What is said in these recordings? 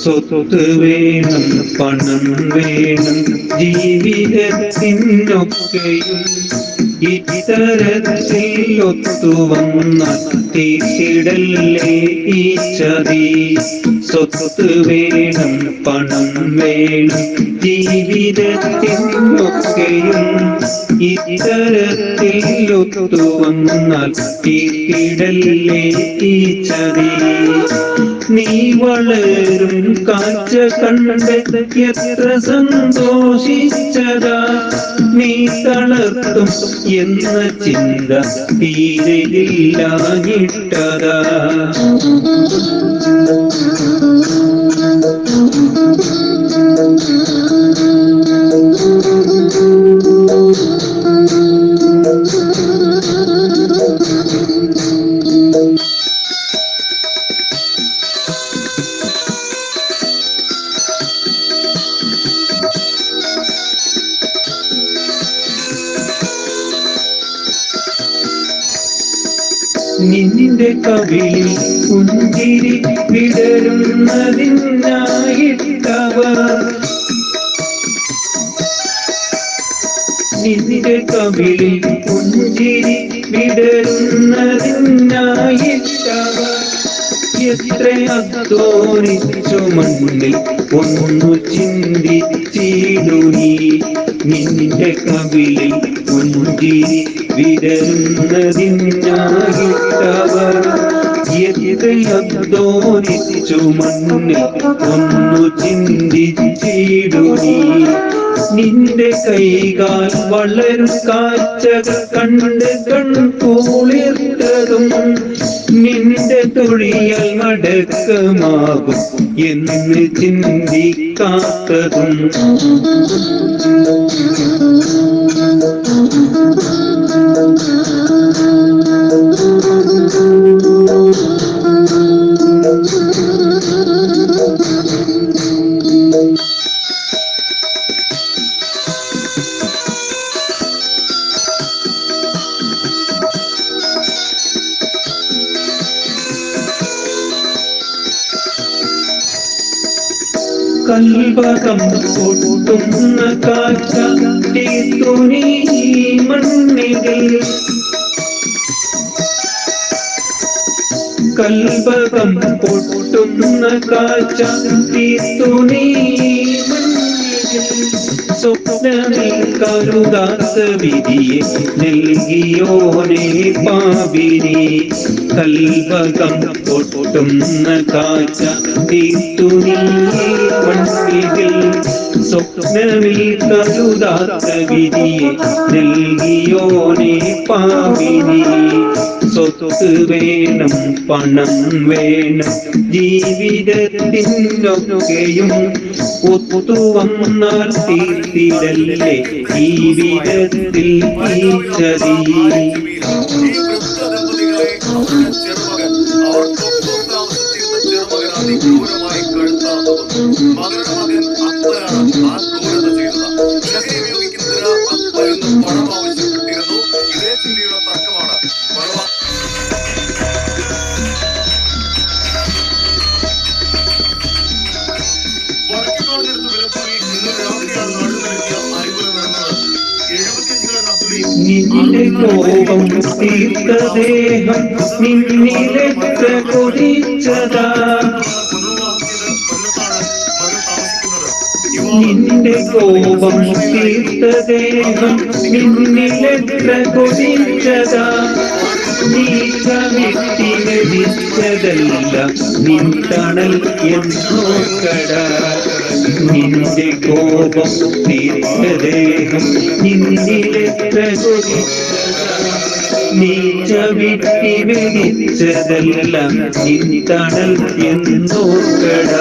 സ്വത്ത് വേണം പണം വേണം ജീവിതത്തിനൊക്കെയും ഇത്തരത്തിൽ ഒത്തുവന്ന തീർത്തിടല്ലേ ഈ ചതി? സ്വത്ത് വേണം പണം വേണം ജീവിതത്തിനൊക്കെയും. ഇത്തരത്തിൽ ഒത്തുവന്നാൽ തീർത്തിടല്ലേ ഈ ചതി? നീ വളരും കാഴ്ച എത്ര സന്തോഷിച്ചതാ? നീ തളർത്തും എന്ന ചിന്ത തീരെയില്ലാഞ്ഞിട്ടതാ നിന്റെ കവിളിൽ പുഞ്ചിരി വിടരുന്നതിനായിട്ടവർ നിന്റെ കവിളിൽ പുഞ്ചിരി വിടരുന്നതിനായിട്ടവർ എത്ര അധ്വാനിച്ചു ഒന്നു ചിന്തിച്ചിടുനി. നിന്റെ കവിളിൽ നിന്റെ കൈകാൽ വളരും കാഴ്ചകൾ കണ്ട് കൺകൂളിർത്തതും നിന്റെ തൊഴിയൽ മടക്കമാകും എന്ന് ചിന്തിക്കാത്തതും കൽവകം പൊട്ടുന്ന കാഴ്ച തുണി മണ്ണിൽ കൽവകം പൊട്ടുന്ന കാഴ്ച തുണി സ്വപ്നമേ കരുതാത്ത വിധിയെ നൽകിയോനെ പാവിനെ കൽവകം പൊട്ടുന്ന കാഴ്ച തീർത്തുനിയെ മണ്ണിൽ സ്വപ്നമിൽ കരുദാസ വിധിയെ നൽകിയോനെ പാവിനെ സ്വത്ത് വേണം പണം വേണം. ജീവിതത്തിനൊക്കെയും ഒത്തുവന്നാൽ തീർത്തിടല്ലേ. ജീവിതത്തിൽ ഈ നിന്നിലെ കോപം നിന്നിലെത്ര കൊതിച്ചതാ നിന്റെ കോപം തീർത്ത ദേഹം നിന്നിലെത്ര കൊതിച്ചതാ നീ കവിട്ടി ലഭിച്ചതല്ല നിൻ തണൽ എന്നോക്കട നിന്റെ കോപം തീർത്ത ദേഹം നിന്നിലെത്ര കൊതിച്ചതാ വിട്ടി ചവിട്ടി നിന്തണൽ എന്നോക്കട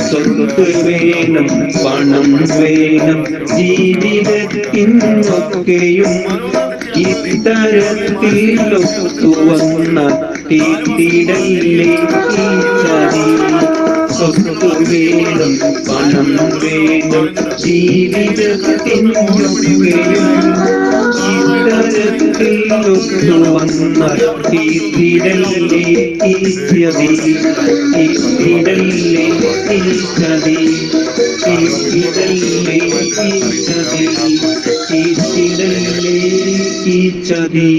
സ്വത്ത് വേണം പണം വേണം ജീവിതത്തിനൊക്കെയും ഇത്തരത്തിൽ വന്ന ചതി. സ്വത്ത് വേണം പണം വേണം ജീവിതത്തിനു വേണം ഒത്തുവന്ന തീത്തിടല്ലേ ഈ തീത്തിടല്ലേ ഈ ചതി ഈ ചതി തീത്തിടല്ലേ ഈ ചതി